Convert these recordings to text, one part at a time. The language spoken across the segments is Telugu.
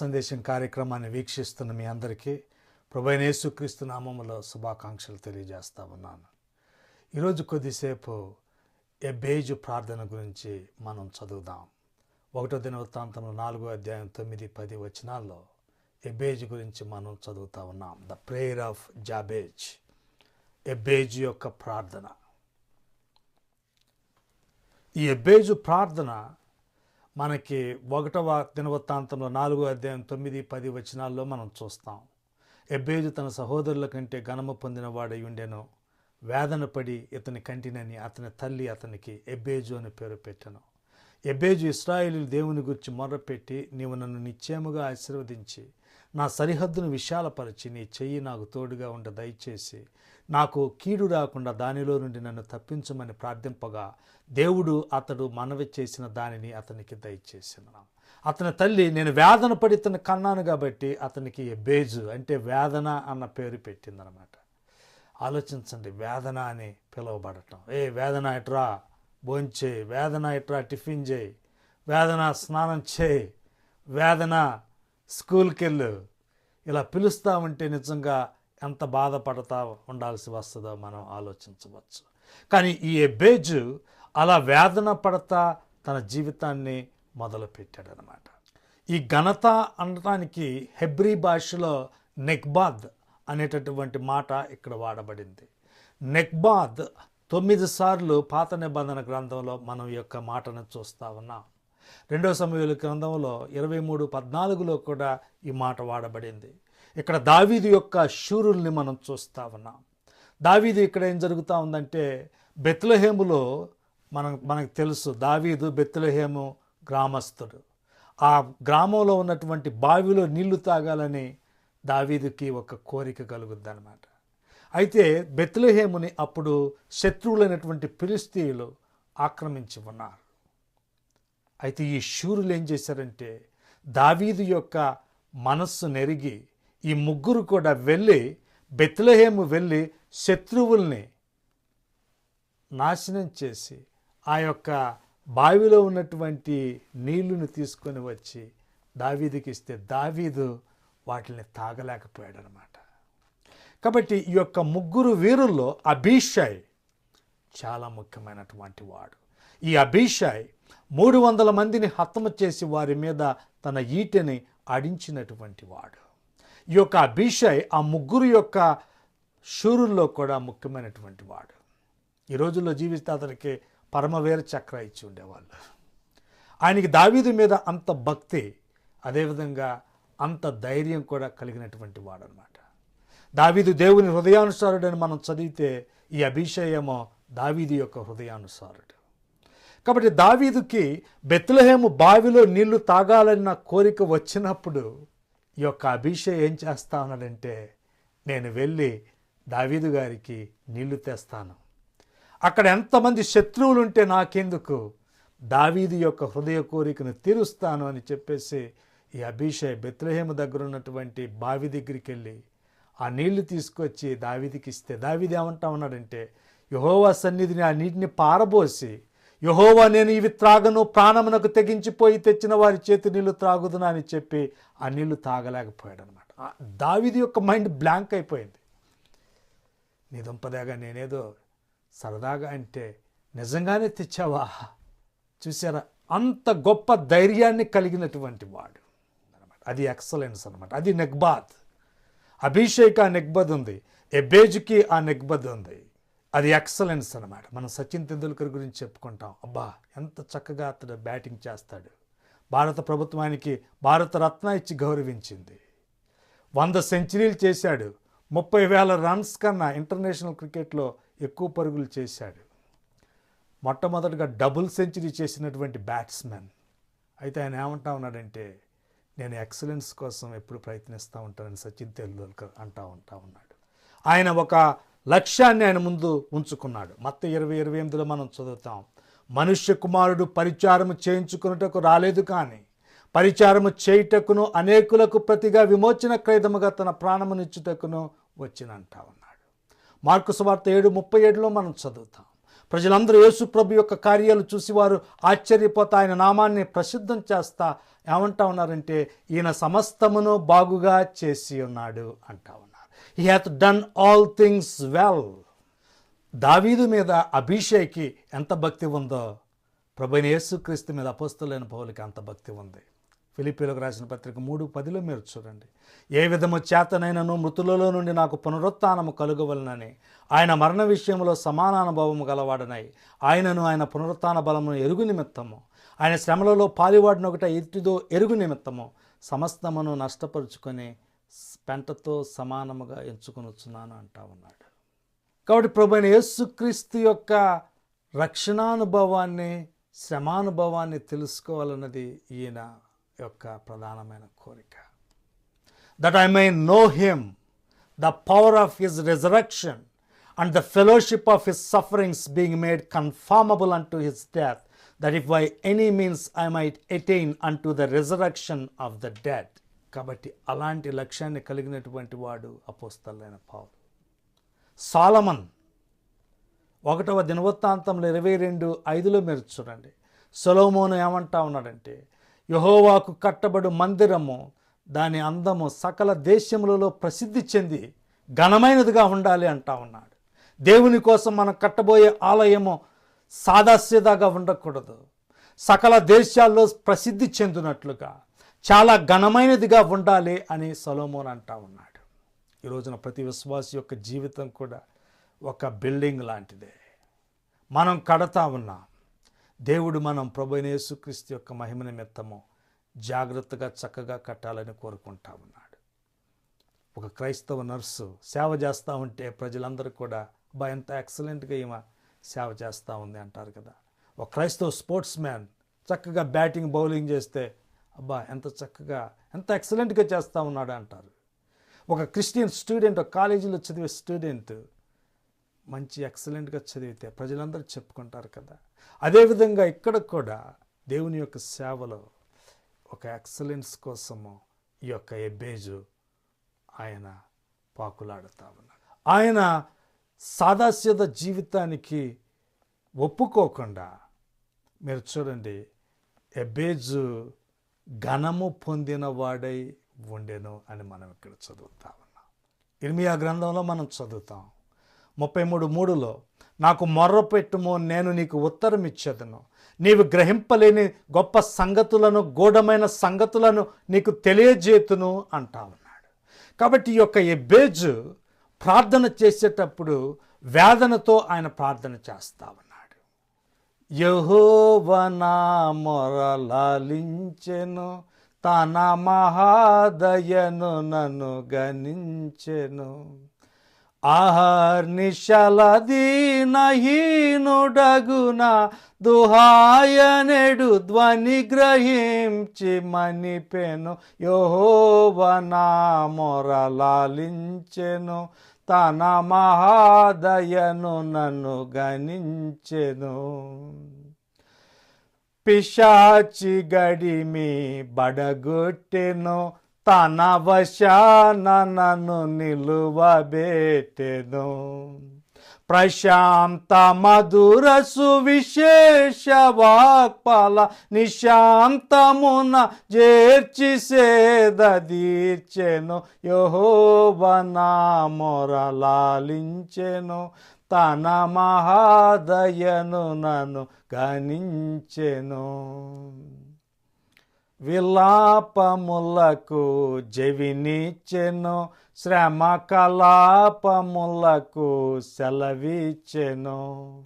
సందేశం కార్యక్రమాన్ని వీక్షిస్తున్న మీ అందరికీ ప్రభైనేసుక్రీస్తు నామములో శుభాకాంక్షలు తెలియజేస్తా ఉన్నాను. ఈరోజు కొద్దిసేపు ఎబ్బేజు ప్రార్థన గురించి మనం చదువుదాం. ఒకటో దిన వృత్తాంతంలో నాలుగో అధ్యాయం తొమ్మిది పది వచనాల్లో ఎబ్బేజ్ గురించి మనం చదువుతా ఉన్నాం. The prayer of Jabez. ఎబ్బేజ్ యొక్క ప్రార్థన. ఈ ఎబ్బేజు ప్రార్థన మనకి ఒకటవ దినవృత్తాంతంలో నాలుగో అధ్యాయం తొమ్మిది పది వచనాల్లో మనం చూస్తాం. ఎబ్బేజు తన సహోదరుల కంటే ఘనము పొందిన వాడై ఉండెను. వేదన పడి ఇతని కంటినని అతని తల్లి అతనికి ఎబ్బేజు అని పేరు పెట్టెను. ఎబ్బేజు ఇస్రాయేలు దేవుని గురించి మొర్రపెట్టి నీవు నన్ను నిశ్చయముగా ఆశీర్వదించి నా సరిహద్దును విశాలపరిచి నీ చెయ్యి నాకు తోడుగా ఉండ దయచేసి నాకు కీడు రాకుండా దానిలో నుండి నన్ను తప్పించమని ప్రార్థింపగా దేవుడు అతడు మనవి చేసిన దానిని అతనికి దయచేసిన. అతని తల్లి నేను వేదన పడి ఇతను కన్నాను కాబట్టి అతనికి బేజు అంటే వేదన అన్న పేరు పెట్టిందనమాట. ఆలోచించండి వేదన అని పిలువబడటం. ఏ వేదన ఇట్రా భోంచేయి వేదన ఇట్రా టిఫిన్ చేయి. వేదన స్నానం చేయి. వేదన స్కూల్కి వెళ్ళు ఇలా పిలుస్తామంటే నిజంగా ఎంత బాధపడతా ఉండాల్సి వస్తుందో మనం ఆలోచించవచ్చు. కానీ ఈ ఎబ్బేజు అలా వేదన పడతా తన జీవితాన్ని మొదలుపెట్టాడనమాట. ఈ ఘనత అనడానికి హెబ్రీ భాషలో నెక్బాద్ అనేటటువంటి మాట ఇక్కడ వాడబడింది. నెక్బాద్ తొమ్మిది సార్లు పాత నిబంధన గ్రంథంలో మనం యొక్క మాటను చూస్తూ ఉన్నాం. రెండవ సమయంలో గ్రంథంలో ఇరవై మూడు పద్నాలుగులో కూడా ఈ మాట వాడబడింది. ఇక్కడ దావీదు యొక్క శూరుల్ని మనం చూస్తూ ఉన్నాం. దావీదు ఇక్కడ ఏం జరుగుతూ ఉందంటే బెత్లహేములో మనం మనకు తెలుసు దావీదు బెత్లహేము గ్రామస్తుడు ఆ గ్రామంలో ఉన్నటువంటి బావిలో నీళ్ళు తాగాలని దావీదుకి ఒక కోరిక కలుగుద్ది అనమాట అయితే బెత్లహేముని అప్పుడు శత్రువులైనటువంటి ఫిలిస్తీయులు ఆక్రమించి ఉన్నారు. అయితే ఈ శూరులు ఏం చేశారంటే దావీదు యొక్క మనస్సు నెరిగి ఈ ముగ్గురు కూడా వెళ్ళి బెత్లహేము వెళ్ళి శత్రువుల్ని నాశనం చేసి ఆ యొక్క బావిలో ఉన్నటువంటి నీళ్ళను తీసుకొని వచ్చి దావీదుకి ఇస్తే దావీదు వాటిని తాగలేకపోయాడు అనమాట కాబట్టి ఈ యొక్క ముగ్గురు వీరుల్లో అభిషాయ్ చాలా ముఖ్యమైనటువంటి వాడు. ఈ అభిషాయ్ మూడు వందల మందిని హతము చేసి వారి మీద తన ఈటెని ఆడించినటువంటి వాడు. ఈ యొక్క అభిషయ్ ఆ ముగ్గురు యొక్క శూరుల్లో కూడా ముఖ్యమైనటువంటి వాడు. ఈ రోజుల్లో జీవిస్తే అతనికి పరమవీర చక్ర ఇచ్చి ఉండేవాళ్ళు. ఆయనకి దావీదు మీద అంత భక్తి అదేవిధంగా అంత ధైర్యం కూడా కలిగినటువంటి వాడు అనమాట దావీదు దేవుని హృదయానుసారుడని మనం చదివితే ఈ అభిషయమో దావీదు యొక్క హృదయానుసారుడు. కాబట్టి దావీదుకి బెత్లహేము బావిలో నీళ్ళు తాగాలన్న కోరిక వచ్చినప్పుడు ఈ యొక్క అభిషేక్ ఏం చేస్తా ఉన్నాడంటే నేను వెళ్ళి దావీదు గారికి నీళ్ళు తెస్తాను. అక్కడ ఎంతమంది శత్రువులు ఉంటే నాకెందుకు? దావీదు యొక్క హృదయ కోరికను తీరుస్తాను అని చెప్పేసి ఈ అభిషేక్ బెత్లహేము దగ్గర ఉన్నటువంటి బావి దగ్గరికి వెళ్ళి ఆ నీళ్ళు తీసుకొచ్చి దావీదికి ఇస్తే దావీది ఏమంటా ఉన్నాడంటే యహోవా సన్నిధిని ఆ నీటిని పారబోసి యహోవా నేను ఇవి త్రాగను ప్రాణమునకు తెగించిపోయి తెచ్చిన వారి చేతి నీళ్ళు త్రాగుదునా అని చెప్పి ఆ నీళ్ళు తాగలేకపోయాడు అనమాట దావిది యొక్క మైండ్ బ్లాంక్ అయిపోయింది. నీ దుంపదేగా నేనేదో సరదాగా అంటే నిజంగానే తెచ్చావా? చూసారా అంత గొప్ప ధైర్యాన్ని కలిగినటువంటి వాడు అనమాట అది ఎక్సలెన్స్ అనమాట అది నెగ్బాద్ అభిషేక్ ఆ నెగ్బద్ ఉంది ఎబేజ్కి ఆ నెగ్బద్ ఉంది అది ఎక్సలెన్స్ అనమాట మనం సచిన్ తెందుల్కర్ గురించి చెప్పుకుంటాం. అబ్బా ఎంత చక్కగా అతడు బ్యాటింగ్ చేస్తాడు. భారత ప్రభుత్వానికి భారత రత్న ఇచ్చి గౌరవించింది. వంద సెంచరీలు చేశాడు. ముప్పై వేల రన్స్ కన్నా ఇంటర్నేషనల్ క్రికెట్లో ఎక్కువ పరుగులు చేశాడు. మొట్టమొదటిగా డబుల్ సెంచరీ చేసినటువంటి బ్యాట్స్మెన్. అయితే ఆయన ఏమంటా ఉన్నాడంటే నేను ఎక్సలెన్స్ కోసం ఎప్పుడు ప్రయత్నిస్తూ ఉంటానని సచిన్ తెండూల్కర్ అంటా ఉంటా ఉన్నాడు. ఆయన ఒక లక్ష్యాన్ని ఆయన ముందు ఉంచుకున్నాడు. మత్త ఇరవై ఇరవై ఎనిమిదిలో మనం చదువుతాం మనుష్య కుమారుడు పరిచారము చేయించుకున్నటకు రాలేదు కానీ పరిచారము చేయుటకును అనేకులకు ప్రతిగా విమోచన క్రైదముగా తన ప్రాణమునిచ్చుటకును వచ్చినంటా ఉన్నాడు మార్కు సువార్త ఏడు ముప్పై ఏడులో మనం చదువుతాం ప్రజలందరూ యేసు ప్రభు యొక్క కార్యాలు చూసి వారు ఆశ్చర్యపోతా ఆయన నామాన్ని ప్రసిద్ధం చేస్తా ఏమంటా ఉన్నారంటే ఈయన సమస్తమును బాగుగా చేసి ఉన్నాడు అంటా ఉన్నాడు he hath done all things well దావీదు మీద అభిషేక్కి ఎంత భక్తి ఉందో ప్రభుని యేసుక్రీస్తు మీద అపోస్తులైన పౌలకి అంత భక్తి ఉంది. ఫిలిపీలకు రాసిన పత్రిక మూడు పదిలో మీరు చూడండి. ఏ విధము చేతనైనను మృతులలో నుండి నాకు పునరుత్నము కలుగవలనని ఆయన మరణ విషయంలో సమానానుభవము గలవాడనై ఆయనను ఆయన పునరుత్న బలమును ఎరుగు నిమిత్తము ఆయన శ్రమలలో పాలివాడిన ఒకట ఎట్టిదో ఎరుగు నిమిత్తము సమస్తమును నష్టపరుచుకొని పెంటతో సమానముగా ఎంచుకొనుచున్నాను అంటా ఉన్నాడు. కాబట్టి ప్రభు యేసుక్రీస్తు యొక్క రక్షణానుభవాన్ని శ్రమానుభవాన్ని తెలుసుకోవాలన్నది ఈయన యొక్క ప్రధానమైన కోరిక. That I may know him the power of his resurrection and the fellowship of his sufferings being made conformable unto his death that if by any means I might attain unto the resurrection of the death కాబట్టి అలాంటి లక్ష్యాన్ని కలిగినటువంటి వాడు అపోస్తలైన పావులు. సాలమన్ ఒకటవ దినవృత్తాంతంలో ఇరవై రెండు ఐదులో మీరు చూడండి. సొలోమోను ఏమంటా ఉన్నాడంటే యహోవాకు కట్టబడు మందిరము దాని అందము సకల దేశములలో ప్రసిద్ధి చెంది ఘనమైనదిగా ఉండాలి అంటా ఉన్నాడు. దేవుని కోసం మనం కట్టబోయే ఆలయము సాదాసీదాగా ఉండకూడదు. సకల దేశాల్లో ప్రసిద్ధి చెందినట్లుగా చాలా ఘనమైనదిగా ఉండాలి అని సొలోమోన్ అంటా ఉన్నాడు. ఈ రోజున ప్రతి విశ్వాసి యొక్క జీవితం కూడా ఒక బిల్డింగ్ లాంటిదే. మనం కడతా ఉన్నాం. దేవుడు మనం ప్రభునేసుక్రీస్తు యొక్క మహిమ నిమిత్తము జాగ్రత్తగా చక్కగా కట్టాలని కోరుకుంటా ఉన్నాడు. ఒక క్రైస్తవ నర్సు సేవ చేస్తూ ఉంటే ప్రజలందరూ కూడా బా ఎంత ఎక్సలెంట్గా ఈమె సేవ చేస్తూ ఉంది అంటారు కదా. ఒక క్రైస్తవ స్పోర్ట్స్ మ్యాన్ చక్కగా బ్యాటింగ్ బౌలింగ్ చేస్తే అబ్బా ఎంత చక్కగా ఎంత ఎక్సలెంట్గా చేస్తూ ఉన్నాడు అంటారు. ఒక క్రిస్టియన్ స్టూడెంట్ ఒక కాలేజీలో చదివే స్టూడెంట్ మంచి ఎక్సలెంట్గా చదివితే ప్రజలందరూ చెప్పుకుంటారు కదా. అదేవిధంగా ఇక్కడ కూడా దేవుని యొక్క సేవలో ఒక ఎక్సలెన్స్ కోసము ఈ యొక్క ఎబ్బేజు ఆయన పాకులాడుతా ఉన్నాడు. ఆయన సాదాస్యత జీవితానికి ఒప్పుకోకుండా మీరు చూడండి ఎబ్బేజు ఘనము పొందిన వాడై ఉండెను అని మనం ఇక్కడ చదువుతా ఉన్నాం. ఇర్మియా గ్రంథంలో మనం చదువుతాం. ముప్పై మూడు మూడులో నాకు మొర్ర పెట్టుము నేను నీకు ఉత్తరం ఇచ్చేదను నీవు గ్రహింపలేని గొప్ప సంగతులను గూఢమైన సంగతులను నీకు తెలియజేతును అంటా ఉన్నాడు. కాబట్టి ఈ యొక్క ఎబ్బేజు ప్రార్థన చేసేటప్పుడు వేదనతో ఆయన ప్రార్థన చేస్తా ఉన్నాడు యహోవనా మొరలాలించెను తన మహాదయను నన్ను గణించెను. ఆహర్నిశలదీనహీనుడగున దుహాయనెడు ధ్వని గ్రహించి మణిపెను. యహోవనా మొరలాలించెను తన మహాదయను నన్ను గణించెను. పిశాచి గడిమి బడగొట్టెను తన వశాన నన్ను నిలువబెట్టెను. ప్రశాంత మధుర సువిశేష వాక్పల నిశాంతమున చేర్చి సేదీర్చెను యహోవనా మొరలాలించెను తన మహాదయను నన్ను గణించెను. విలాపములకు జవినిచ్చెను. శ్రమ కలాపములకు సెలవిచ్చెను.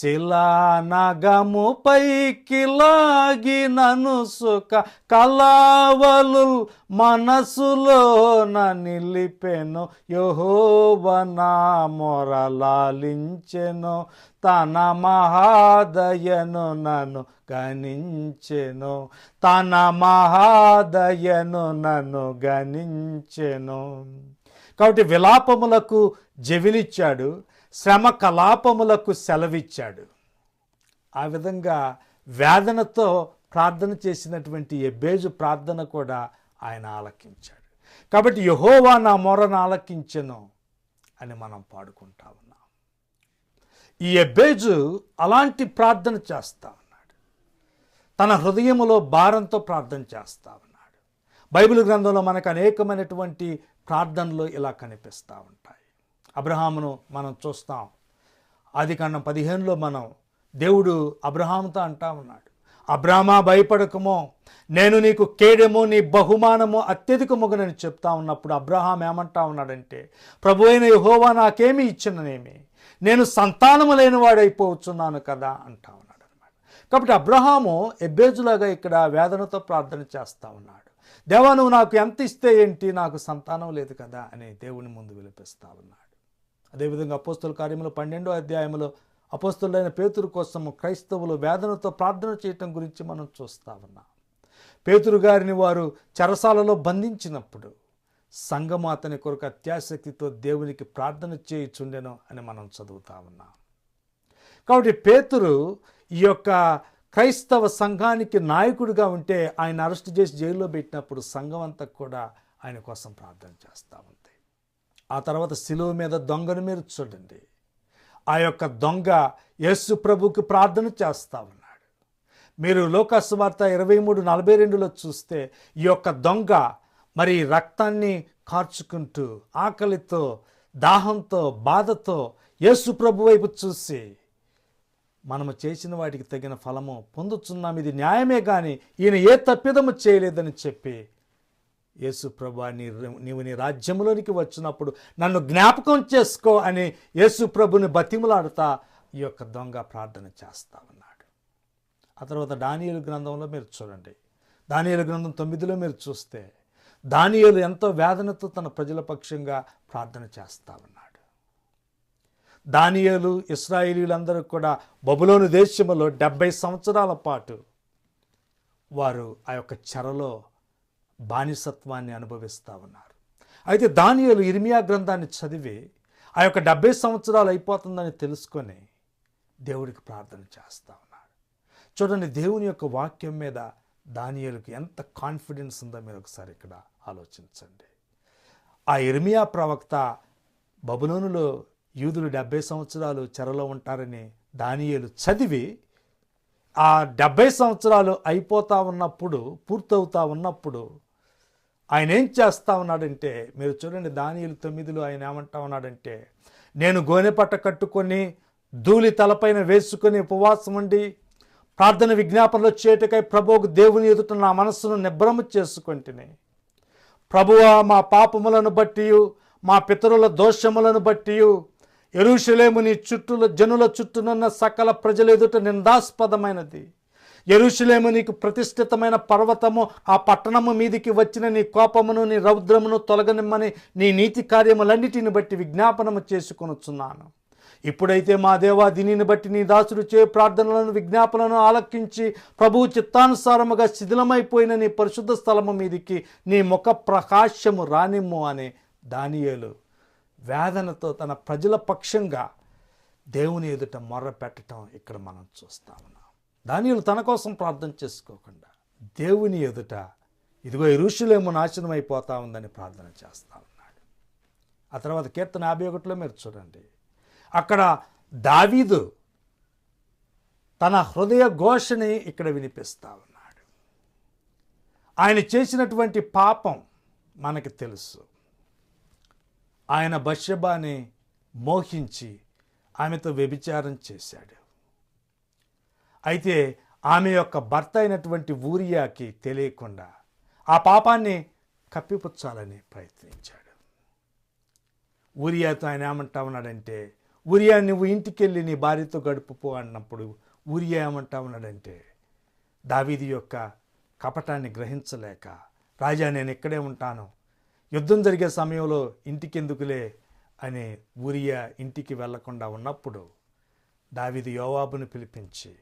శిలానగము పైకి లాగినను సుఖ కలావలు మనసులోన నిలిపెను. యహోవనా మొరలాలించెను తన మహాదయను నన్ను గణించెను. తన మహాదయను నన్ను గణించెను. కాబట్టి విలాపములకు జవినిచ్చాడు శ్రమ కలాపములకు సెలవిచ్చాడు. ఆ విధంగా వేదనతో ప్రార్థన చేసినటువంటి ఎబ్బేజు ప్రార్థన కూడా ఆయన ఆలకించాడు. కాబట్టి యహోవా నా మొరను ఆలకించను అని మనం పాడుకుంటా ఉన్నాం. ఈ ఎబ్బేజు అలాంటి ప్రార్థన చేస్తా ఉన్నాడు. తన హృదయములో భారంతో ప్రార్థన చేస్తా ఉన్నాడు. బైబిల్ గ్రంథంలో మనకు అనేకమైనటువంటి ప్రార్థనలు ఇలా కనిపిస్తూ ఉంటాయి. అబ్రహామును మనం చూస్తాం. ఆది కాండం పదిహేనులో మనం దేవుడు అబ్రహాముతో అంటా ఉన్నాడు. అబ్రామా భయపడకమో. నేను నీకు కేడెమో నీ బహుమానము అత్యధికముగనని చెప్తా ఉన్నప్పుడు అబ్రహాం ఏమంటా ఉన్నాడంటే ప్రభు అయిన యహోవా నాకేమి ఇచ్చిననేమి? నేను సంతానము లేని వాడైపోవచ్చున్నాను కదా అంటా ఉన్నాడు అనమాట కాబట్టి అబ్రహాము ఎబ్బేజులాగా ఇక్కడ వేదనతో ప్రార్థన చేస్తూ ఉన్నాడు. దేవా నువ్వు నాకు ఎంత ఇస్తే ఏంటి? నాకు సంతానం లేదు కదా అని దేవుని ముందు విలిపిస్తా ఉన్నాడు. అదేవిధంగా అపోస్తుల కార్యములు పన్నెండో అధ్యాయంలో అపోస్తులైన పేతురు కోసం క్రైస్తవులు వేదనతో ప్రార్థన చేయటం గురించి మనం చూస్తా ఉన్నాం. పేతురు గారిని వారు చెరసాలలో బంధించినప్పుడు సంఘము అతని కొరకు అత్యాసక్తితో దేవునికి ప్రార్థన చేయుచుండెను అని మనం చదువుతా ఉన్నాం. కాబట్టి పేతురు ఈ యొక్క క్రైస్తవ సంఘానికి నాయకుడిగా ఉంటే ఆయన అరెస్ట్ చేసి జైల్లో పెట్టినప్పుడు సంఘం అంతా కూడా ఆయన కోసం ప్రార్థన చేస్తా ఉంది ఆ తర్వాత శిలువ మీద దొంగను మీరు చూడండి. ఆ యొక్క దొంగ యేసు ప్రభుకి ప్రార్థన చేస్తా ఉన్నాడు. మీరు లోకాసు వార్త ఇరవై మూడు నలభై రెండులో చూస్తే ఈ యొక్క దొంగ మరి రక్తాన్ని కార్చుకుంటూ ఆకలితో దాహంతో బాధతో యేసు ప్రభు వైపు చూసి మనము చేసిన వాటికి తగిన ఫలము పొందుతున్నాం ఇది న్యాయమే కానీ ఈయన ఏ తప్పిదము చేయలేదని చెప్పి యేసు ప్రభా నీ నీవు నీ రాజ్యంలోనికి వచ్చినప్పుడు నన్ను జ్ఞాపకం చేసుకో అని యేసు ప్రభుని బతిములాడుతా ఈ యొక్క దొంగ ప్రార్థన చేస్తా ఉన్నాడు. ఆ తర్వాత దానియలు గ్రంథంలో మీరు చూడండి. దానియలు గ్రంథం తొమ్మిదిలో మీరు చూస్తే దానియలు ఎంతో వేదనతో తన ప్రజల పక్షంగా ప్రార్థన చేస్తా ఉన్నాడు. దానియలు ఇస్రాయేలీలందరూ కూడా బబులోను దేశంలో డెబ్బై సంవత్సరాల పాటు వారు ఆ యొక్క చెరలో బానిసత్వాన్ని అనుభవిస్తూ ఉన్నారు. అయితే దానియలు ఇర్మియా గ్రంథాన్ని చదివి ఆ యొక్క డెబ్బై సంవత్సరాలు అయిపోతుందని తెలుసుకొని దేవుడికి ప్రార్థన చేస్తూ ఉన్నాడు చూడండి దేవుని యొక్క వాక్యం మీద దానియలకు ఎంత కాన్ఫిడెన్స్ ఉందో మీరు ఒకసారి ఇక్కడ ఆలోచించండి. ఆ ఇర్మియా ప్రవక్త బబులోనులో యూదులు డెబ్బై సంవత్సరాలు చెరలో ఉంటారని దానియలు చదివి ఆ డెబ్బై సంవత్సరాలు అయిపోతూ ఉన్నప్పుడు పూర్తవుతా ఉన్నప్పుడు ఆయన ఏం చేస్తా ఉన్నాడంటే మీరు చూడండి దానియులు తొమ్మిదిలో ఆయన ఏమంటా ఉన్నాడంటే నేను గోనెపట్ట కట్టుకొని ధూళి తలపైన వేసుకొని ఉపవాసం ఉండి ప్రార్థన విజ్ఞాపనలు చేయటకై ప్రభువుకు దేవుని ఎదుట నా మనస్సును నిబ్రమ చేసుకుంటుని. ప్రభువా మా పాపములను బట్టి మా పితరుల దోషములను బట్టి ఎరుషలేము నీ చుట్టూల జనుల చుట్టూనున్న సకల ప్రజల ఎదుట నిందాస్పదమైనది. ఎరుషలేము నీకు ప్రతిష్ఠితమైన పర్వతము ఆ పట్టణము మీదికి వచ్చిన నీ కోపమును నీ రౌద్రమును తొలగనిమ్మని నీ నీతి కార్యములన్నిటిని బట్టి విజ్ఞాపనము చేసుకొనుచున్నాను. ఇప్పుడైతే మా దేవా దీనిని బట్టి నీ దాసుడు చే ప్రార్థనలను విజ్ఞాపనలను ఆలకించి ప్రభు చిత్తానుసారముగా శిథిలమైపోయిన నీ పరిశుద్ధ స్థలము మీదికి నీ ముఖ ప్రకాశము రానిమ్ము అనే దానియేలు వేదనతో తన ప్రజల పక్షంగా దేవుని ఎదుట మొర్ర పెట్టడం ఇక్కడ మనం చూస్తాము. దానియులు తన కోసం ప్రార్థన చేసుకోకుండా దేవుని ఎదుట ఇదిగో ఇరుషులేమో నాశనం అయిపోతా ఉందని ప్రార్థన చేస్తా ఉన్నాడు. ఆ తర్వాత కీర్తన యాభై ఒకటిలో మీరు చూడండి. అక్కడ దావీదు తన హృదయ ఘోషని ఇక్కడ వినిపిస్తా ఉన్నాడు. ఆయన చేసినటువంటి పాపం మనకి తెలుసు. ఆయన బష్యబాని మోహించి ఆమెతో వ్యభిచారం చేశాడు. అయితే ఆమె యొక్క భర్త అయినటువంటి ఊరియాకి తెలియకుండా ఆ పాపాన్ని కప్పిపుచ్చాలని ప్రయత్నించాడు. ఊరియాతో ఆయన ఏమంటా ఉన్నాడంటే ఊరియా నువ్వు ఇంటికి వెళ్ళి నీ భార్యతో గడుపుపో అన్నప్పుడు ఊరియా ఏమంటా ఉన్నాడంటే దావీది యొక్క కపటాన్ని గ్రహించలేక రాజా నేను ఇక్కడే ఉంటాను. యుద్ధం జరిగే సమయంలో ఇంటికెందుకులే అని ఊరియా ఇంటికి వెళ్ళకుండా ఉన్నప్పుడు దావిది యోవాబును పిలిపించి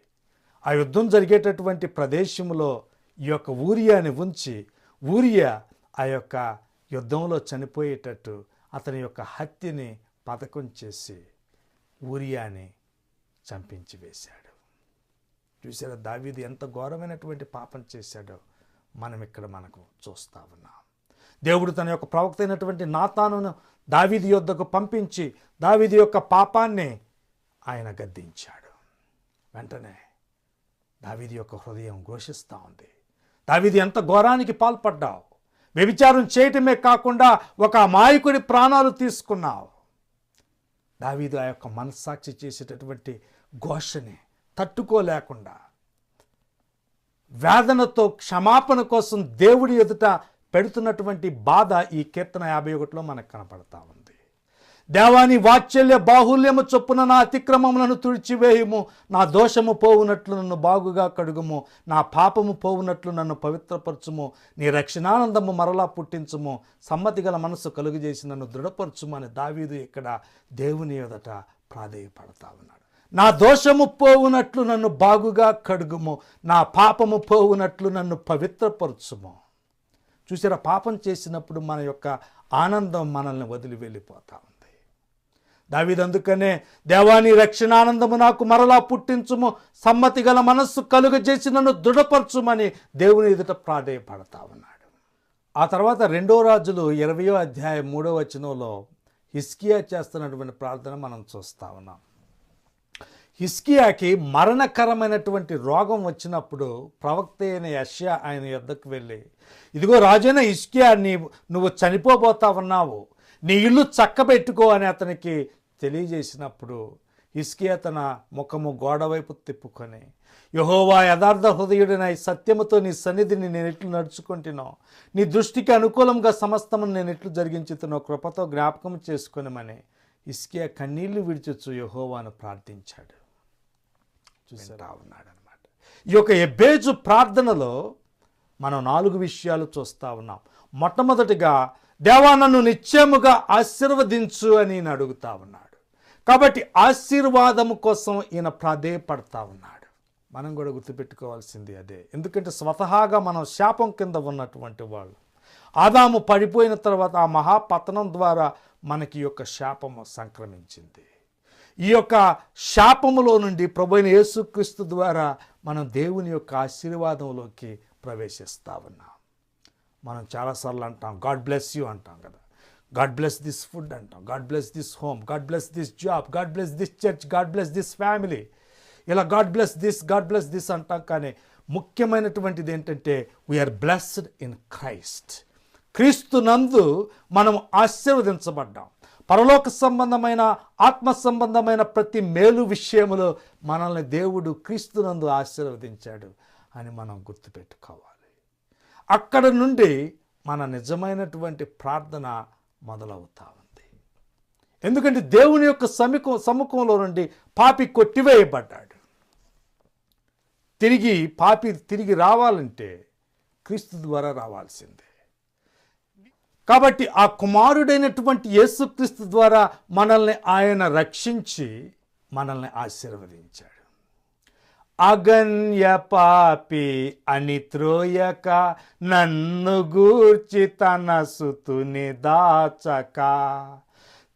ఆ యుద్ధం జరిగేటటువంటి ప్రదేశంలో ఈ యొక్క ఊరియాని ఉంచి ఊరియా ఆ యొక్క యుద్ధంలో చనిపోయేటట్టు అతని యొక్క హత్యని పథకం చేసి ఊరియాని చంపించి వేశాడు. చూసారా దావీది ఎంత ఘోరమైనటువంటి పాపం చేశాడో మనం ఇక్కడ మనకు చూస్తా ఉన్నాం. దేవుడు తన యొక్క ప్రవక్త అయినటువంటి నాతానును దావీది యొద్దకు పంపించి దావీది యొక్క పాపాన్ని ఆయన గద్దించాడు. వెంటనే దావీది యొక్క హృదయం ఘోషిస్తూ ఉంది. దావీది ఎంత ఘోరానికి పాల్పడ్డావు? వ్యభిచారం చేయటమే కాకుండా ఒక మాయకుడి ప్రాణాలు తీసుకున్నావు. దావీదు ఆ యొక్క మనస్సాక్షి చేసేటటువంటి ఘోషని తట్టుకోలేకుండా వేదనతో క్షమాపణ కోసం దేవుడి ఎదుట పెడుతున్నటువంటి బాధ ఈ కీర్తన యాభై ఒకటిలో మనకు కనపడతా ఉంది. దేవాని వాత్సల్య బాహుల్యము చొప్పున నా అతిక్రమములను తుడిచివేయుము. నా దోషము పోవునట్లు నన్ను బాగుగా కడుగుము. నా పాపము పోవునట్లు నన్ను పవిత్రపరచుము. నీ రక్షణానందము మరలా పుట్టించుము. సమ్మతి గల మనసు కలుగజేసి నన్ను దృఢపరచుము అని దావీదు ఇక్కడ దేవుని ఎదుట ప్రాధేయపడతా ఉన్నాడు. నా దోషము పోవునట్లు నన్ను బాగుగా కడుగుము. నా పాపము పోవునట్లు నన్ను పవిత్రపరచుము. చూసారా పాపం చేసినప్పుడు మన యొక్క ఆనందం మనల్ని వదిలి వెళ్ళిపోతాం ఉంది అందుకనే దేవాని రక్షణానందము నాకు మరలా పుట్టించుము. సమ్మతి గల మనస్సు కలుగజేసి నన్ను దృఢపరచుమని దేవుని ఎదుట ప్రాధేయపడతా ఉన్నాడు. ఆ తర్వాత రెండో రాజులు ఇరవయో అధ్యాయం మూడో వచనంలో హిస్కియా చేస్తున్నటువంటి ప్రార్థన మనం చూస్తా ఉన్నాం. హిస్కియాకి మరణకరమైనటువంటి రోగం వచ్చినప్పుడు ప్రవక్త అయిన యష్యా ఆయన యుద్ధకు వెళ్ళి ఇదిగో రాజైన హిస్కియా నీ నువ్వు చనిపోబోతా ఉన్నావు. నీ ఇల్లు చక్కబెట్టుకో అని అతనికి తెలియజేసినప్పుడు ఇస్కియా తన ముఖము గోడవైపు తిప్పుకొని యహోవా యథార్థ హృదయుడినై సత్యముతో నీ సన్నిధిని నేను ఎట్లు నడుచుకుంటున్నావు నీ దృష్టికి అనుకూలంగా సమస్తము నేను ఎట్లు జరిగించుతున్నో కృపతో జ్ఞాపకం చేసుకునమని ఇస్కియా కన్నీళ్ళు విడిచొచ్చు యహోవాను ప్రార్థించాడు. చూసారా ఉన్నాడు అనమాట ఈ యొక్క ఎబ్బేజు ప్రార్థనలో మనం నాలుగు విషయాలు చూస్తా ఉన్నాం. మొట్టమొదటిగా దేవా నన్ను నిత్యముగా ఆశీర్వదించు అని ఈయన అడుగుతా ఉన్నాడు. కాబట్టి ఆశీర్వాదము కోసం ఈయన ప్రాధేయపడతా ఉన్నాడు. మనం కూడా గుర్తుపెట్టుకోవాల్సింది అదే. ఎందుకంటే స్వతహాగా మనం శాపం కింద ఉన్నటువంటి వాళ్ళు. ఆదాము పడిపోయిన తర్వాత ఆ మహాపతనం ద్వారా మనకి ఈ యొక్క శాపము సంక్రమించింది. ఈ యొక్క శాపములో నుండి ప్రభైన యేసుక్రీస్తు ద్వారా మనం దేవుని యొక్క ఆశీర్వాదంలోకి ప్రవేశిస్తా ఉన్నాం. మనం చాలాసార్లు అంటాం గాడ్ బ్లెస్ యూ అంటాం కదా. గాడ్ బ్లెస్ దిస్ ఫుడ్ అంటాం. God bless this home God bless this job God bless this church God bless this family ఇలా God bless this God bless this అంటాం. కానీ ముఖ్యమైనటువంటిది ఏంటంటే వీఆర్ బ్లెస్డ్ ఇన్ క్రైస్ట్ క్రీస్తు నందు మనం ఆశీర్వదించబడ్డాం. పరలోక సంబంధమైన ఆత్మ సంబంధమైన ప్రతి మేలు విషయములో మనల్ని దేవుడు క్రీస్తునందు ఆశీర్వదించాడు అని మనం గుర్తుపెట్టుకోవాలి. అక్కడ నుండి మన నిజమైనటువంటి ప్రార్థన మొదలవుతా ఉంది. ఎందుకంటే దేవుని యొక్క సముఖం సముఖంలో నుండి పాపి కొట్టివేయబడ్డాడు. తిరిగి పాపి తిరిగి రావాలంటే క్రీస్తు ద్వారా రావాల్సిందే. కాబట్టి ఆ కుమారుడైనటువంటి యేసుక్రీస్తు ద్వారా మనల్ని ఆయన రక్షించి మనల్ని ఆశీర్వదించాడు. అగన్య పాపి అని త్రోయక నన్ను గూర్చి తన సుతుని దాచక.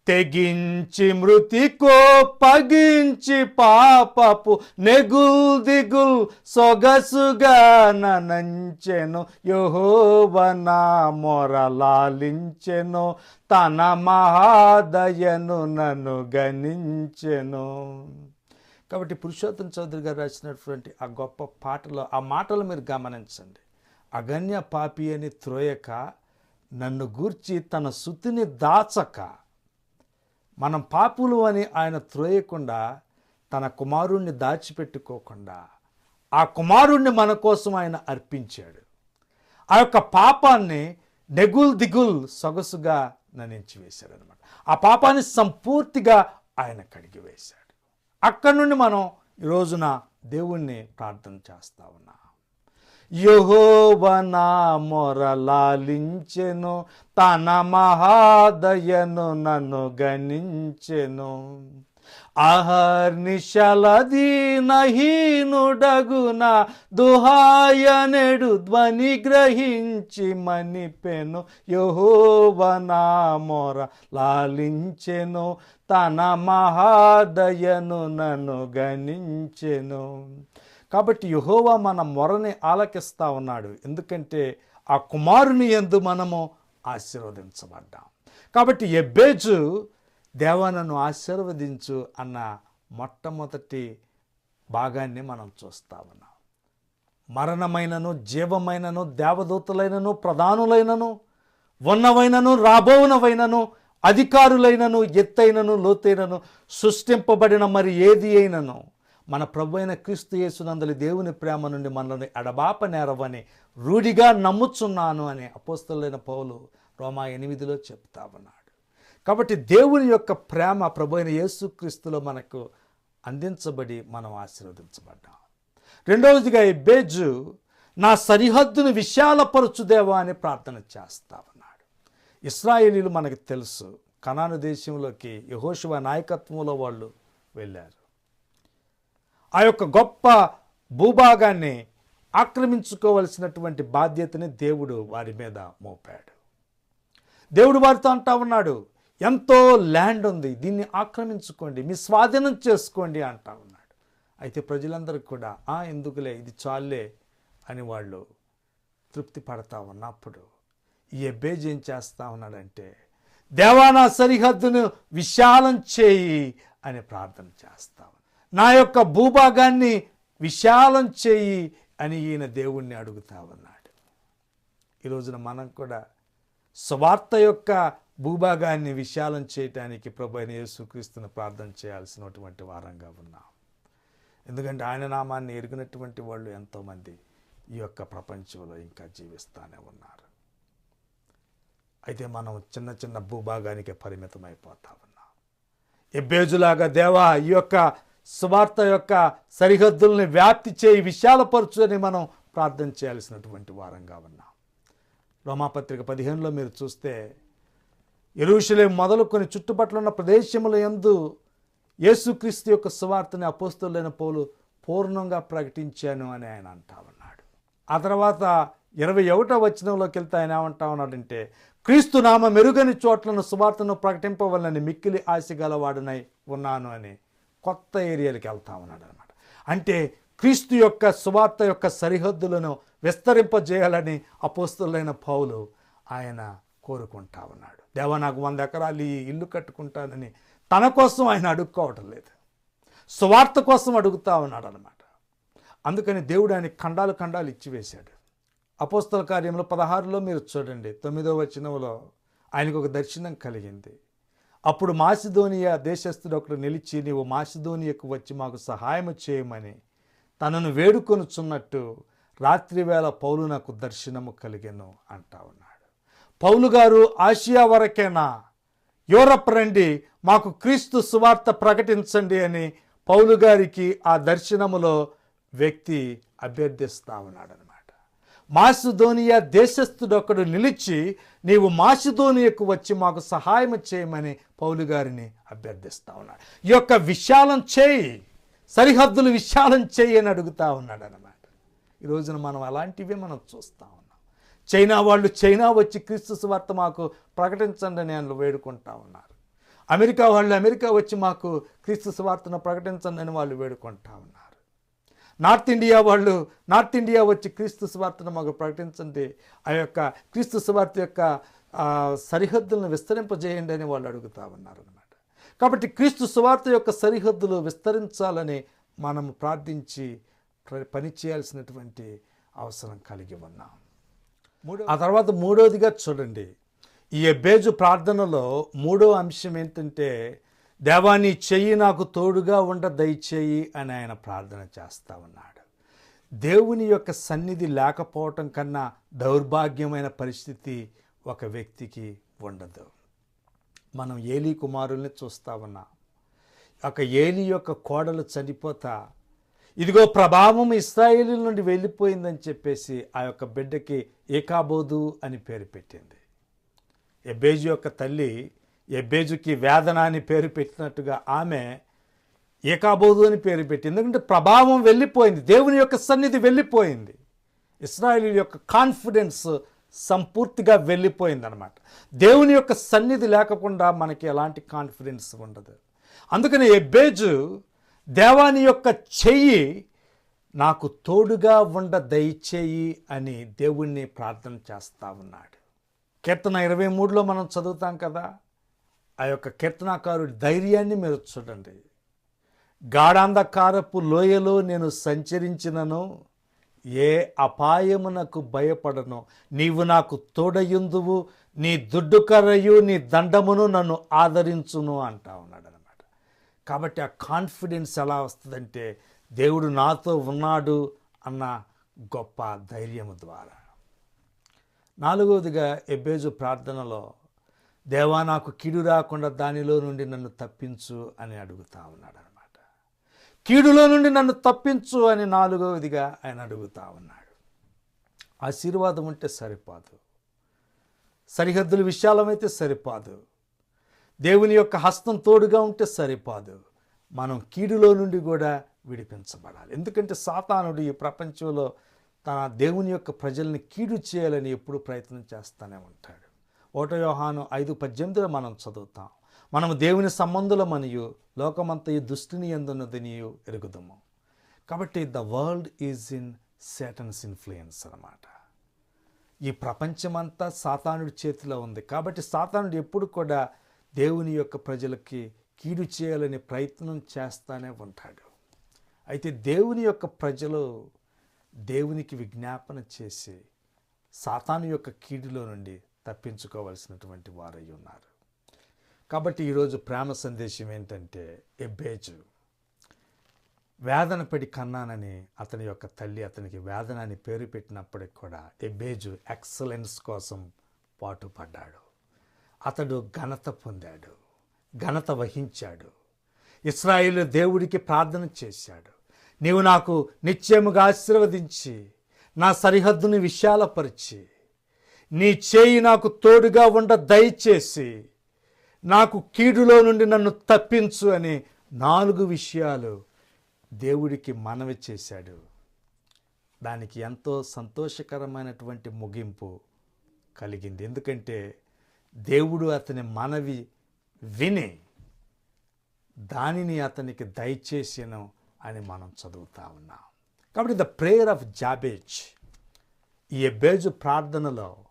తెగించి మృతికో పగించి పాపపు నెగుల్ దిగుల్ సొగసుగా ననంచెను. యహోవనా మొరలాలించెను తన మహాదయను నన్ను గణించెను. కాబట్టి పురుషోత్తం చౌదరి గారు రాసినటువంటి ఆ గొప్ప పాటలో ఆ మాటలు మీరు గమనించండి. అగన్య పాపి అని త్రోయక నన్ను గూర్చి తన సుతిని దాచక. మనం పాపులు అని ఆయన త్రోయకుండా తన కుమారుణ్ణి దాచిపెట్టుకోకుండా ఆ కుమారుణ్ణి మన కోసం ఆయన అర్పించాడు. ఆ యొక్క పాపాన్ని నెగుల్ దిగుల్ సొగసుగా ననించి వేశాడనమాట ఆ పాపాన్ని సంపూర్తిగా ఆయన కడిగి వేశాడు అక్కడి నుండి మనం ఈ రోజున దేవుణ్ణి ప్రార్థన చేస్తా ఉన్నాం. యహోవనా మొరలాలించెను తన మహాదయను నన్ను గణించెను. అహర్నిశలదీనహీనుడగున దుహాయనెడు ధ్వని గ్రహించి మణిపెను యహోవనా మొర లాలించెను తన మహాదయను నన్ను గణించెను. కాబట్టి యహోవా మన మొరని ఆలకిస్తా ఉన్నాడు. ఎందుకంటే ఆ కుమారుని ఎందు మనము ఆశీర్వదించబడ్డాం. కాబట్టి ఎబ్బేజు దేవా నన్ను ఆశీర్వదించు అన్న మొట్టమొదటి భాగాన్ని మనం చూస్తా ఉన్నాం మరణమైనను జీవమైనను దేవదూతలైనను ప్రధానులైనను ఉన్నవైనను రాబోవునవైనను అధికారులైనను ఎత్తైనను లోతైనను సృష్టింపబడిన మరి ఏది అయినను మన ప్రభు అయిన క్రీస్తు యేసునందలి దేవుని ప్రేమ నుండి మనల్ని ఎడబాప నేరవని రూఢిగా నమ్ముచున్నాను అని అపోస్తలైన పౌలు రోమా ఎనిమిదిలో చెప్తా ఉన్నాడు. కాబట్టి దేవుని యొక్క ప్రేమ ప్రభు అయిన యేసుక్రీస్తులో మనకు అందించబడి మనం ఆశీర్వదించబడ్డాం. రెండవదిగా ఈ బేజు నా సరిహద్దును విశాలపరచుదేవా అని ప్రార్థన చేస్తా ఉన్నాడు ఇస్రాయేలీలు మనకు తెలుసు కనాను దేశంలోకి యహోశివ నాయకత్వంలో వాళ్ళు వెళ్ళారు. ఆ యొక్క గొప్ప భూభాగాన్ని ఆక్రమించుకోవలసినటువంటి బాధ్యతని దేవుడు వారి మీద మోపాడు. దేవుడు వారితో అంటా ఉన్నాడు ఎంతో ల్యాండ్ ఉంది దీన్ని ఆక్రమించుకోండి మీ స్వాధీనం చేసుకోండి అంటా ఉన్నాడు అయితే ప్రజలందరికీ కూడా ఆ ఎందుకులే ఇది చాలే అని వాళ్ళు తృప్తి పడతా ఉన్నప్పుడు ఈ ఎబ్బేజ్ ఏం చేస్తా ఉన్నాడంటే దేవానా సరిహద్దును విశాలం చేయి అని ప్రార్థన చేస్తా ఉన్నాడు. నా యొక్క భూభాగాన్ని విశాలం చేయి అని ఈయన దేవుణ్ణి అడుగుతా ఉన్నాడు ఈ రోజున మనం కూడా స్వార్థ యొక్క భూభాగాన్ని విశాలం చేయటానికి ప్రభు అయిన యేసుక్రీస్తును ప్రార్థన చేయాల్సినటువంటి వారంగా ఉన్నాం. ఎందుకంటే ఆయన నామాన్ని ఎరిగినటువంటి వాళ్ళు ఎంతోమంది ఈ యొక్క ప్రపంచంలో ఇంకా జీవిస్తానే ఉన్నారు. అయితే మనం చిన్న చిన్న భూభాగానికి పరిమితం అయిపోతా ఉన్నాం. ఎబ్బేజులాగా దేవా ఈ యొక్క సువార్త యొక్క సరిహద్దుల్ని వ్యాప్తి చేయి విశాలపరచు అని మనం ప్రార్థన చేయాల్సినటువంటి వారంగా ఉన్నాం. రోమాపత్రిక పదిహేనులో మీరు చూస్తే ఎరుషులేం మొదలుకొని చుట్టుపట్ల ఉన్న ప్రదేశముల ఎందు యేసుక్రీస్తు యొక్క సువార్తని అపోస్తులైన పౌలు పూర్ణంగా ప్రకటించాను అని ఆయన అంటా ఉన్నాడు. ఆ తర్వాత ఇరవై ఒకటో వచనంలోకి వెళ్తే ఆయన ఏమంటా ఉన్నాడంటే క్రీస్తు నామ మెరుగని చోట్లను సువార్తను ప్రకటింపవలని మిక్కిలి ఆశ గలవాడనై ఉన్నాను అని కొత్త ఏరియాలకి వెళ్తా ఉన్నాడు అనమాట అంటే క్రీస్తు యొక్క సువార్త యొక్క సరిహద్దులను విస్తరింపజేయాలని అపోస్తులైన పౌలు ఆయన కోరుకుంటా ఉన్నాడు. దేవా నాకు వంద ఎకరాలు ఈ ఇల్లు కట్టుకుంటానని తన కోసం ఆయన అడుక్కోవటం లేదు. స్వార్థ కోసం అడుగుతా ఉన్నాడు అనమాట అందుకని దేవుడు ఆయన ఖండాలు ఖండాలు ఇచ్చివేశాడు అపోస్తల కార్యంలో పదహారులో మీరు చూడండి తొమ్మిదో వచనంలో ఆయనకు ఒక దర్శనం కలిగింది. అప్పుడు మాసిధోనియా దేశస్థుడు ఒకడు నిలిచి నీవు మాసిధోనియకు వచ్చి మాకు సహాయం చేయమని తనను వేడుకొనుచున్నట్టు రాత్రివేళ పౌలు నాకు దర్శనము కలిగెను అంటా ఉన్నాడు. పౌలు గారు ఆసియా వరకేనా? యూరప్ రండి మాకు క్రీస్తు సువార్త ప్రకటించండి అని పౌలు గారికి ఆ దర్శనములో వ్యక్తి అభ్యర్థిస్తా ఉన్నాడు అనమాట మాసిధోనియా దేశస్థుడొకడు నిలిచి నీవు మాసిధోనియకు వచ్చి మాకు సహాయం చేయమని పౌలు గారిని అభ్యర్థిస్తా ఉన్నాడు. ఈ యొక్క విశాలం చేయి సరిహద్దులు విశాలం చేయి అని అడుగుతా ఉన్నాడు అనమాట ఈ రోజున మనం అలాంటివే మనం చూస్తాం. చైనా వాళ్ళు చైనా వచ్చి క్రీస్తు సువార్త మాకు ప్రకటించండి అని వాళ్ళు వేడుకుంటా ఉన్నారు. అమెరికా వాళ్ళు అమెరికా వచ్చి మాకు క్రీస్తు సువార్తను ప్రకటించండి అని వాళ్ళు వేడుకుంటా ఉన్నారు. నార్త్ ఇండియా వాళ్ళు నార్త్ ఇండియా వచ్చి క్రీస్తు సువార్తను మాకు ప్రకటించండి. ఆ యొక్క క్రీస్తు సువార్త యొక్క సరిహద్దులను విస్తరింపజేయండి అని వాళ్ళు అడుగుతా ఉన్నారు అనమాట కాబట్టి క్రీస్తు సువార్త యొక్క సరిహద్దులు విస్తరించాలని మనం ప్రార్థించి ప్ర- పని చేయాల్సినటువంటి అవసరం కలిగి ఉన్నాం. ఆ తర్వాత మూడోదిగా చూడండి. ఈ ఎబ్బేజు ప్రార్థనలో మూడో అంశం ఏంటంటే దేవాన్ని చెయ్యి నాకు తోడుగా ఉండ దయచేయి అని ఆయన ప్రార్థన చేస్తూ ఉన్నాడు. దేవుని యొక్క సన్నిధి లేకపోవటం కన్నా దౌర్భాగ్యమైన పరిస్థితి ఒక వ్యక్తికి ఉండదు. మనం ఏలీ కుమారుల్ని చూస్తా ఉన్నాం. ఒక ఏలి యొక్క కోడలు చనిపోతా ఇదిగో ప్రభావం ఇస్రాయేలు నుండి వెళ్ళిపోయిందని చెప్పేసి ఆ యొక్క బిడ్డకి ఏకాబోధు అని పేరు పెట్టింది. ఎబ్బేజు యొక్క తల్లి ఎబ్బేజుకి వేదన అని పేరు పెట్టినట్టుగా ఆమె ఏకాబోధు అని పేరు పెట్టింది. ఎందుకంటే ప్రభావం వెళ్ళిపోయింది. దేవుని యొక్క సన్నిధి వెళ్ళిపోయింది. ఇస్రాయేల్ యొక్క కాన్ఫిడెన్స్ సంపూర్తిగా వెళ్ళిపోయింది అనమాట దేవుని యొక్క సన్నిధి లేకుండా మనకి ఎలాంటి కాన్ఫిడెన్స్ ఉండదు. అందుకని ఎబ్బేజు దేవాని యొక్క చెయ్యి నాకు తోడుగా ఉండ దయచేయి అని దేవుణ్ణి ప్రార్థన చేస్తా ఉన్నాడు. కీర్తన ఇరవై మూడులో మనం చదువుతాం కదా ఆ యొక్క కీర్తనాకారుడి ధైర్యాన్ని మీరు చూడండి. గాఢాంధకారపు లోయలో నేను సంచరించినను ఏ అపాయమునకు భయపడను. నీవు నాకు తోడయుందువు నీ దుడ్డుకర్రయు నీ దండమును నన్ను ఆదరించును అంటా ఉన్నాడు అనమాట కాబట్టి ఆ కాన్ఫిడెన్స్ ఎలా వస్తుందంటే దేవుడు నాతో ఉన్నాడు అన్న గొప్ప ధైర్యము ద్వారా. నాలుగవదిగా ఎబ్బేజు ప్రార్థనలో దేవా నాకు కీడు రాకుండా దానిలో నుండి నన్ను తప్పించు అని అడుగుతా ఉన్నాడు అనమాట కీడులో నుండి నన్ను తప్పించు అని నాలుగవదిగా ఆయన అడుగుతా ఉన్నాడు. ఆశీర్వాదం ఉంటే సరిపోదు. సరిహద్దులు విశాలమైతే సరిపోదు. దేవుని యొక్క హస్తం తోడుగా ఉంటే సరిపోదు. మనం కీడులో నుండి కూడా విడిపించబడాలి. ఎందుకంటే సాతానుడు ఈ ప్రపంచంలో తన దేవుని యొక్క ప్రజల్ని కీడు చేయాలని ఎప్పుడు ప్రయత్నం చేస్తూనే ఉంటాడు. ఓటో యోహాను ఐదు పద్దెనిమిదిలో మనం చదువుతాం. మనము దేవుని సంబంధులమనియు లోకమంతయు దుష్టిని ఎందున్నదినియు ఎరుగుదము. కాబట్టి the world is in Satan's influence అన్నమాట. ఈ ప్రపంచమంతా సాతానుడి చేతిలో ఉంది. కాబట్టి సాతానుడు ఎప్పుడు కూడా దేవుని యొక్క ప్రజలకి కీడు చేయాలనే ప్రయత్నం చేస్తానే ఉంటాడు. అయితే దేవుని యొక్క ప్రజలు దేవునికి విజ్ఞాపన చేసి సాతాను యొక్క కీడులో నుండి తప్పించుకోవలసినటువంటి వారై ఉన్నారు. కాబట్టి ఈరోజు ప్రేమ సందేశం ఏంటంటే ఎబ్బేజు. వేదన పడి కన్నానని అతని యొక్క తల్లి అతనికి వేదన అని పేరు పెట్టినప్పటికి కూడా ఎబ్బేజు ఎక్సలెన్స్ కోసం పాటుపడ్డాడు. అతడు ఘనత పొందాడు ఘనత వహించాడు. ఇస్రాయిల్ దేవుడికి ప్రార్థన చేశాడు. నీవు నాకు నిశ్చయముగా ఆశీర్వదించి నా సరిహద్దుని విశాలపరిచి నీ చేయి నాకు తోడుగా ఉండ దయచేసి నాకు కీడులో నుండి నన్ను తప్పించు అని నాలుగు విషయాలు దేవుడికి మనవి చేశాడు. దానికి ఎంతో సంతోషకరమైనటువంటి ముగింపు కలిగింది. ఎందుకంటే దేవుడు అతని మనవి విని దానిని అతనికి దయచేసిను అని మనం చదువుతా ఉన్నాం. కాబట్టి ద ప్రేయర్ ఆఫ్ జాబేజ్ ఈ ఎబ్బేజు ప్రార్థనలో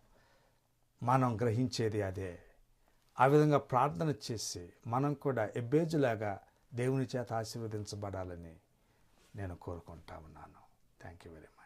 మనం గ్రహించేది అదే. ఆ విధంగా ప్రార్థన చేసి మనం కూడా ఎబ్బేజులాగా దేవుని చేత ఆశీర్వదించబడాలని నేను కోరుకుంటా ఉన్నాను. Thank you very much